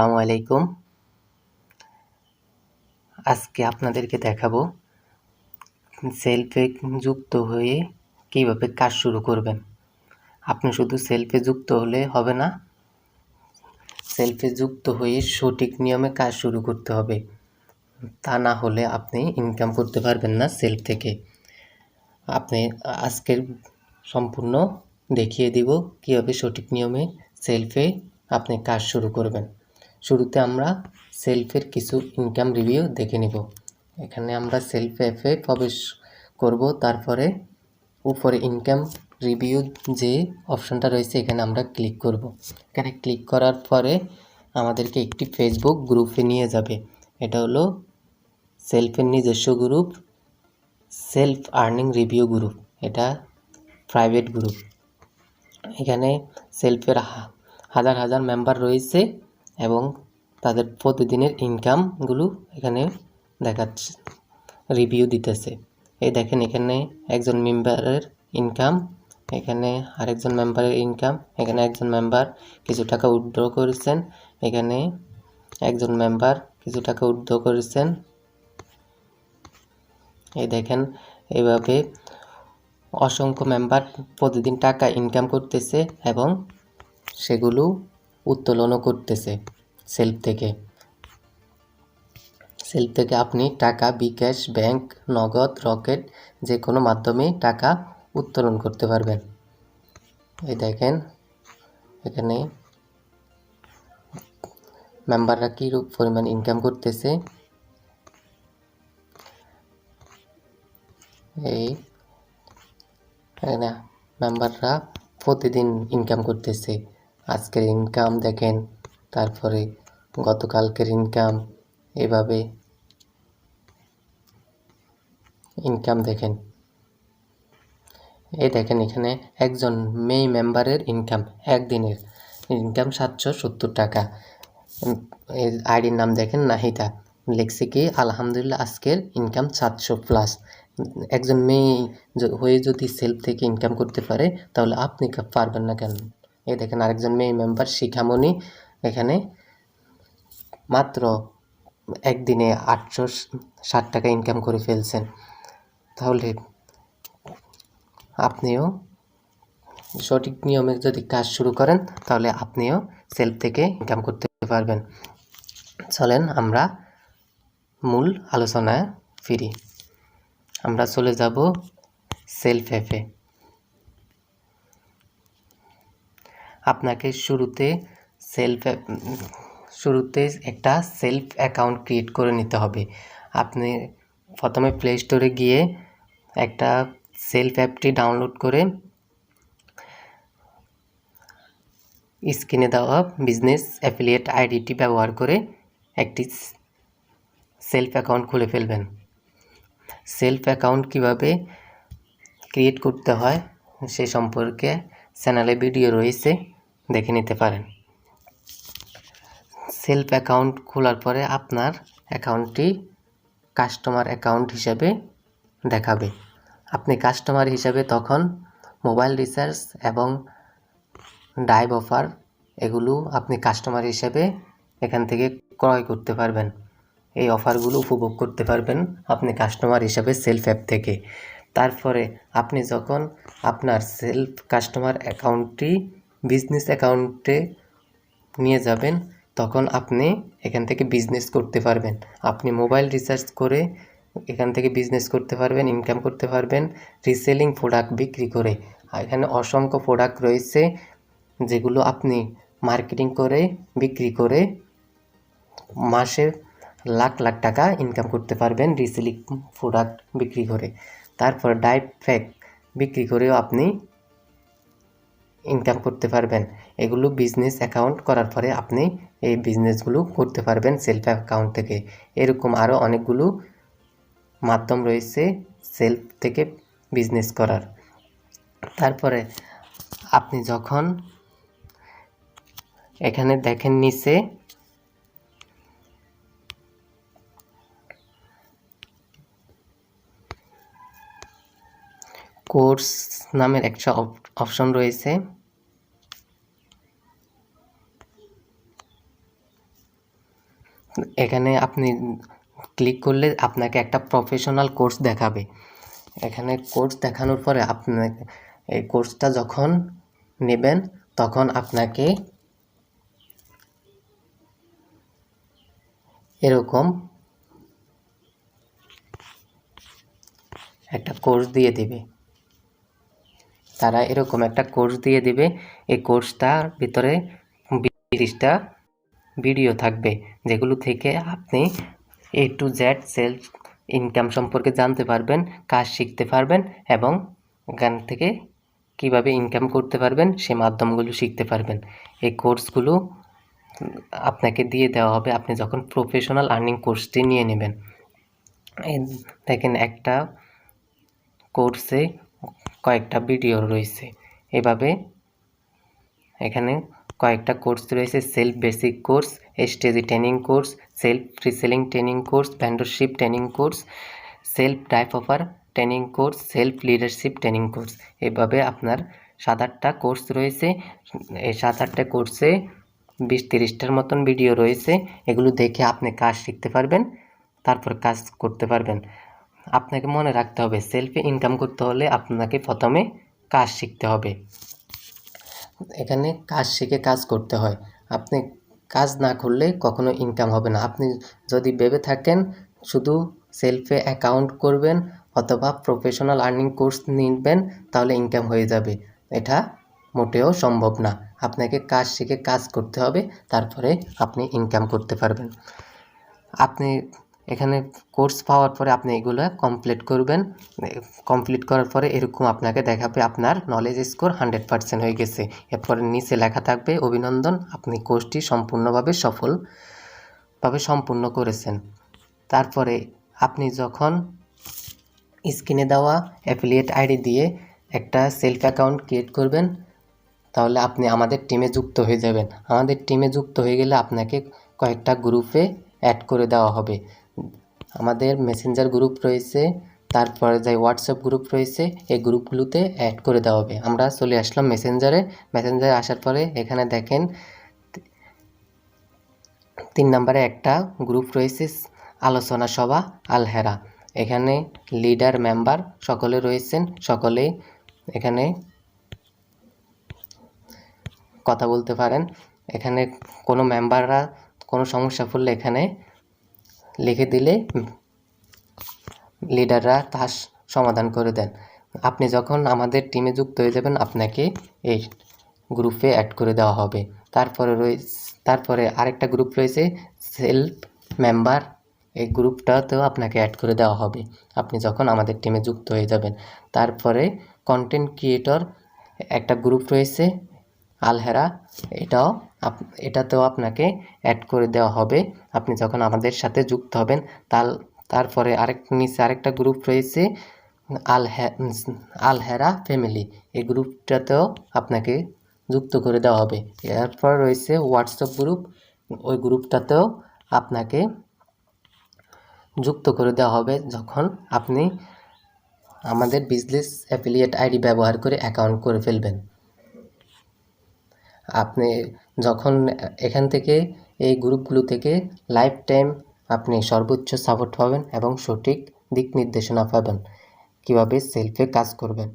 আসসালামু আলাইকুম। আজকে আপনাদেরকে দেখাবো সেলফে যুক্ত হয়ে কীভাবে কাজ শুরু করবেন। আপনি শুধু সেলফে যুক্ত হলে হবে না, সেলফে যুক্ত হয়ে সঠিক নিয়মে কাজ শুরু করতে হবে। তা না হলে আপনি ইনকাম করতে পারবেন না সেলফ থেকে। আপনি আজকের সম্পূর্ণ দেখিয়ে দিব কীভাবে সঠিক নিয়মে সেলফে আপনি কাজ শুরু করবেন। শুরুতে আমরা সেলফের কিছু ইনকাম রিভিউ দেখে নিব। এখানে আমরা সেলফ অ্যাপে প্রবেশ করব, তারপরে উপরে ইনকাম রিভিউ যে অপশনটা রয়েছে এখানে আমরা ক্লিক করব। এখানে ক্লিক করার পরে আমাদেরকে একটি ফেসবুক গ্রুপে নিয়ে যাবে। এটা হলো সেলফের নিজস্ব group self earning review group এটা প্রাইভেট গ্রুপ এখানে সেলফের হাজার হাজার মেম্বার রয়েছে। এবং তাদের প্রতিদিনের ইনকামগুলো এখানে দেখাচ্ছে রিভিউ দিতেছে। এই দেখেন এখানে একজন মেম্বারের ইনকাম এখানে আরেকজন মেম্বারের ইনকাম এখানে একজন মেম্বার কিছু টাকা উইথড্র করেছেন, এখানে একজন মেম্বার কিছু টাকা উইথড্র করেছেন। এই দেখেন এইভাবে অসংখ্য মেম্বার প্রতিদিন টাকা ইনকাম করতেছে এবং সেগুলো উত্তোলনও করতেছে সেলফ থেকে। সেলফ থেকে আপনি টাকা, বিকাশ, ব্যাংক, নগদ, রকেট যে কোনো মাধ্যমে টাকা উত্তোলন করতে পারবেন। এই দেখেন, এখানে মেম্বাররা কীরূপ পরিমাণ ইনকাম করতেছে? এই মেম্বাররা প্রতিদিন ইনকাম করতেছে। আজকের ইনকাম দেখেন, তারপরে গতকালকের ইনকাম এভাবে ইনকাম দেখেন। এই দেখেন এখানে একজন মেয়ে মেম্বারের ইনকাম একদিনের ইনকাম সাতশো সত্তর টাকা। আইডির নাম দেখেন নাহিদা লিখছে কি, আলহামদুলিল্লাহ, আজকের ইনকাম সাতশো প্লাস একজন মেয়ে হয়ে যদি সেলফ থেকে ইনকাম করতে পারে, তাহলে আপনি পারবেন না কেন? এই দেখেন আরেকজন মেয়ে মেম্বার শিখামণি এখানে। মাত্র একদিনে আটশো ষাট টাকা ইনকাম করে ফেলছেন। তাহলে আপনিও সঠিক নিয়মে যদি কাজ শুরু করেন, তাহলে আপনিও সেলফ থেকে ইনকাম করতে পারবেন। চলেন আমরা মূল আলোচনায় ফিরি। আমরা চলে যাব সেলফ অ্যাপে আপনাকে শুরুতে সেলফ শুরুতে একটা সেলফ অ্যাকাউন্ট ক্রিয়েট করে নিতে হবে। আপনি প্রথমে প্লে স্টোরে গিয়ে একটা সেলফ অ্যাপটি ডাউনলোড করে স্ক্রিনে দেওয়া বিজনেস অ্যাফিলিয়েট আইডিটি ব্যবহার করে একটি সেলফ অ্যাকাউন্ট খুলে ফেলবেন। সেলফ অ্যাকাউন্ট কীভাবে ক্রিয়েট করতে হয় সে সম্পর্কে চ্যানেলে ভিডিও রয়েছে, দেখে নিতে পারেন। সেলফ অ্যাকাউন্ট খোলার পরে আপনার অ্যাকাউন্টটি কাস্টমার অ্যাকাউন্ট হিসাবে দেখাবে। আপনি কাস্টমার হিসাবে তখন মোবাইল রিচার্জ এবং ডাইভ অফার এগুলো আপনি কাস্টমার হিসেবে এখান থেকে ক্রয় করতে পারবেন। এই অফারগুলো উপভোগ করতে পারবেন আপনি কাস্টমার হিসাবে সেলফ অ্যাপ থেকে। তারপরে আপনি যখন আপনার সেলফ কাস্টমার অ্যাকাউন্টটি বিজনেস অ্যাকাউন্টে নিয়ে যাবেন, তখন আপনি এখান থেকে বিজনেস করতে পারবেন। আপনি মোবাইল রিচার্জ করে এখান থেকে বিজনেস করতে পারবেন ইনকাম করতে পারবেন রিসেলিং প্রোডাক্ট বিক্রি করে। এখানে অসংখ্য প্রোডাক্ট রয়েছে, যেগুলো আপনি মার্কেটিং করে, বিক্রি করে মাসে লাখ লাখ টাকা ইনকাম করতে পারবেন রিসেলিং প্রোডাক্ট বিক্রি করে। তারপর ডাইপ ফ্যাক বিক্রি করেও আপনি ইনকাম করতে পারবেন। এগুলো বিজনেস অ্যাকাউন্ট করার পরে আপনি এই বিজনেসগুলো করতে পারবেন সেলফ অ্যাকাউন্ট থেকে। এরকম আরও অনেকগুলো মাধ্যম রয়েছে সেলফ থেকে বিজনেস করার। তারপরে আপনি যখন এখানে দেখেন নিচে কোর্স নামের একটা অপশন রয়েছে। এখানে আপনি ক্লিক করলে আপনাকে একটা প্রফেশনাল কোর্স দেখাবে। এখানে কোর্স দেখানোর পরে আপনাকে এই কোর্সটা যখন নেবেন, তখন আপনাকে এরকম একটা কোর্স দিয়ে দিবে। তারা এরকম একটা কোর্স দিয়ে দিবে। এই কোর্সটার ভিতরে তিরিশটা ভিডিও থাকবে, যেগুলো থেকে আপনি A to Z self income সম্পর্কে জানতে পারবেন, কাজ শিখতে পারবেন এবং এখান থেকে কীভাবে ইনকাম করতে পারবেন, সে মাধ্যমগুলো শিখতে পারবেন। এই কোর্সগুলো আপনাকে দিয়ে দেওয়া হবে, আপনি যখন প্রফেশনাল আর্নিং কোর্সটি নিয়ে নেবেন। দেখেন একটা কোর্সে কয়েকটা ভিডিও রয়েছে। এভাবে এখানে কয়েকটা কোর্স রয়েছে self basic course স্টেজি training course self reselling training course vendorship training course self type offer training course self leadership training course এভাবে আপনার সাত আটটা কোর্স রয়েছে। এই সাত আটটা কোর্সে বিশ তিরিশটার মতন ভিডিও রয়েছে। এগুলো দেখে আপনি কাজ শিখতে পারবেন, তারপর কাজ করতে পারবেন। আপনাকে মনে রাখতে হবে সেলফে ইনকাম করতে হলে আপনাকে প্রথমে কাজ শিখতে হবে। এখানে কাজ শিখে কাজ করতে হয়। আপনি কাজ না করলে কখনো ইনকাম হবে না। আপনি যদি ভেবে থাকেন, শুধু সেলফে অ্যাকাউন্ট করবেন অথবা প্রফেশনাল আর্নিং কোর্স নিবেন, তাহলে ইনকাম হয়ে যাবে। এটা মোটেও সম্ভব না। আপনাকে কাজ শিখে কাজ করতে হবে, তারপরে আপনি ইনকাম করতে পারবেন। আপনি এখানে কোর্স পাওয়ার পরে আপনি এগুলো কমপ্লিট করবেন। কমপ্লিট করার পরে এরকম আপনাকে দেখাবে আপনার নলেজ স্কোর হান্ড্রেড পার্সেন্ট হয়ে গেছে। এরপরে নিচে লেখা থাকবে, অভিনন্দন, আপনি কোর্সটি সম্পূর্ণভাবে সফলভাবে সম্পূর্ণ করেছেন। তারপরে আপনি যখন স্ক্রিনে দেওয়া অ্যাফিলিয়েট আইডি দিয়ে একটা সেলফ অ্যাকাউন্ট ক্রিয়েট করবেন, তাহলে আপনি আমাদের টিমে যুক্ত হয়ে যাবেন। আমাদের টিমে যুক্ত হয়ে গেলে আপনাকে কয়েকটা গ্রুপে অ্যাড করে দেওয়া হবে। আমাদের মেসেঞ্জার গ্রুপ রয়েছে, তারপরে যাই হোয়াটসঅ্যাপ গ্রুপ রয়েছে, এই গ্রুপগুলোতে অ্যাড করে দেওয়া হবে। আমরা চলে আসলাম মেসেঞ্জারে মেসেঞ্জারে আসার পরে এখানে দেখেন, তিন নম্বরে একটা গ্রুপ রয়েছে, আলোচনা সভা, আলহেরা। এখানে লিডার মেম্বার সকলে রয়েছেন সকলে এখানে কথা বলতে পারেন। এখানে কোনো মেম্বাররা কোনো সমস্যা পড়লে এখানে লিখে দিলে লিডাররা তার সমাধান করে দেন। আপনি যখন আমাদের টিমে যুক্ত হয়ে যাবেন, আপনাকে এই গ্রুপে অ্যাড করে দেওয়া হবে। তারপরে রয়েছে তারপরে আরেকটা গ্রুপ রয়েছে সেলফ মেম্বার এই গ্রুপটাতেও আপনাকে অ্যাড করে দেওয়া হবে। আপনি যখন আমাদের টিমে যুক্ত হয়ে যাবেন। তারপরে কন্টেন্ট ক্রিয়েটর একটা গ্রুপ রয়েছে, আলহেরা। এটাও এটাতেও আপনাকে অ্যাড করে দেওয়া হবে। আপনি যখন আমাদের সাথে যুক্ত হবেন তার তারপরে আরেক, নিচে আরেকটা গ্রুপ রয়েছে, আল আলহেরা ফ্যামিলি এই গ্রুপটাতেও আপনাকে যুক্ত করে দেওয়া হবে। এরপর রয়েছে হোয়াটসঅ্যাপ গ্রুপ ওই গ্রুপটাতেও আপনাকে যুক্ত করে দেওয়া হবে যখন আপনি আমাদের বিজনেস অ্যাফিলিয়েট আইডি ব্যবহার করে অ্যাকাউন্ট করে ফেলবেন। আপনি যখন এখান থেকে, এই গ্রুপগুলো থেকে লাইফ টাইম আপনি সর্বোচ্চ সাপোর্ট পাবেন এবং সঠিক দিক নির্দেশনা পাবেন। কীভাবে সেলফে কাজ করবেন?